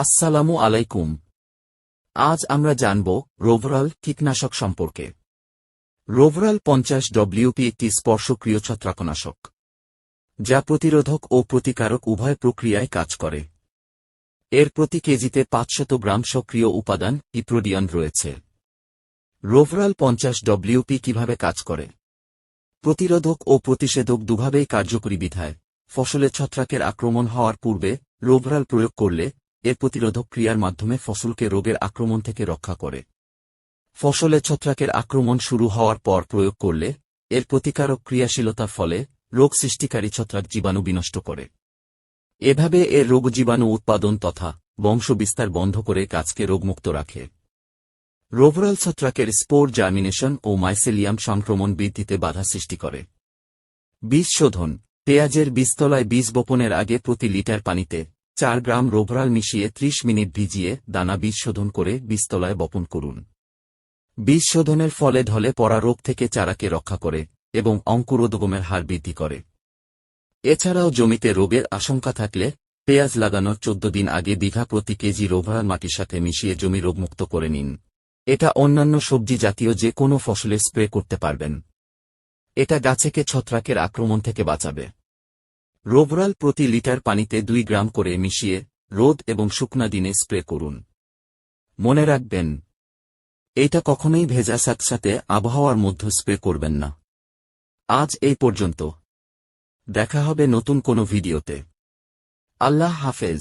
আসসালামু আলাইকুম। আজ আমরা জানব রোভরাল কীটনাশক সম্পর্কে। রোভরাল পঞ্চাশ ডব্লিউপি একটি স্পর্শক্রিয় ছত্রাকনাশক, যা প্রতিরোধক ও প্রতিকারক উভয় প্রক্রিয়ায় কাজ করে। এর প্রতি কেজিতে পাঁচশত গ্রাম সক্রিয় উপাদান ইপ্রোডিয়ান রয়েছে। রোভরাল পঞ্চাশ ডব্লিউপি কীভাবে কাজ করে? প্রতিরোধক ও প্রতিষেধক দুভাবেই কার্যকরী বিধায় ফসলে ছত্রাকের আক্রমণ হওয়ার পূর্বে রোভরাল প্রয়োগ করলে এর প্রতিরোধক ক্রিয়ার মাধ্যমে ফসলকে রোগের আক্রমণ থেকে রক্ষা করে। ফসলে ছত্রাকের আক্রমণ শুরু হওয়ার পর প্রয়োগ করলে এর প্রতিকারক ক্রিয়াশীলতার ফলে রোগ সৃষ্টিকারী ছত্রাক জীবাণু বিনষ্ট করে। এভাবে এর রোগ জীবাণু উৎপাদন তথা বংশবিস্তার বন্ধ করে গাছকে রোগমুক্ত রাখে। রোভরাল ছত্রাকের স্পোর জার্মিনেশন ও মাইসেলিয়াম সংক্রমণ বৃদ্ধিতে বাধা সৃষ্টি করে। বীজ শোধন। পেঁয়াজের বীজতলায় বীজ বপনের আগে প্রতি লিটার পানিতে চার গ্রাম রোভরাল মিশিয়ে ত্রিশ মিনিট ভিজিয়ে দানা বীজ শোধন করে বীজতলায় বপন করুন। বীজ শোধনের ফলে ঢলে পড়া রোগ থেকে চারাকে রক্ষা করে এবং অঙ্কুরোদ্গমের হার বৃদ্ধি করে। এছাড়াও জমিতে রোগের আশঙ্কা থাকলে পেঁয়াজ লাগানোর চোদ্দ দিন আগে বিঘা প্রতি কেজি রোভরাল মাটির সাথে মিশিয়ে জমি রোগমুক্ত করে নিন। এটা অন্যান্য সবজি জাতীয় যে কোনো ফসলে স্প্রে করতে পারবেন। এটা গাছেকে ছত্রাকের আক্রমণ থেকে বাঁচাবে। রোভরাল প্রতি লিটার পানিতে দুই গ্রাম করে মিশিয়ে রোদ এবং শুকনা দিনে স্প্রে করুন। মনে রাখবেন, এটা কখনোই ভেজা সাথে আবহাওয়ার মধ্যে স্প্রে করবেন না। আজ এই পর্যন্ত। দেখা হবে নতুন কোনো ভিডিওতে। আল্লাহ হাফেজ।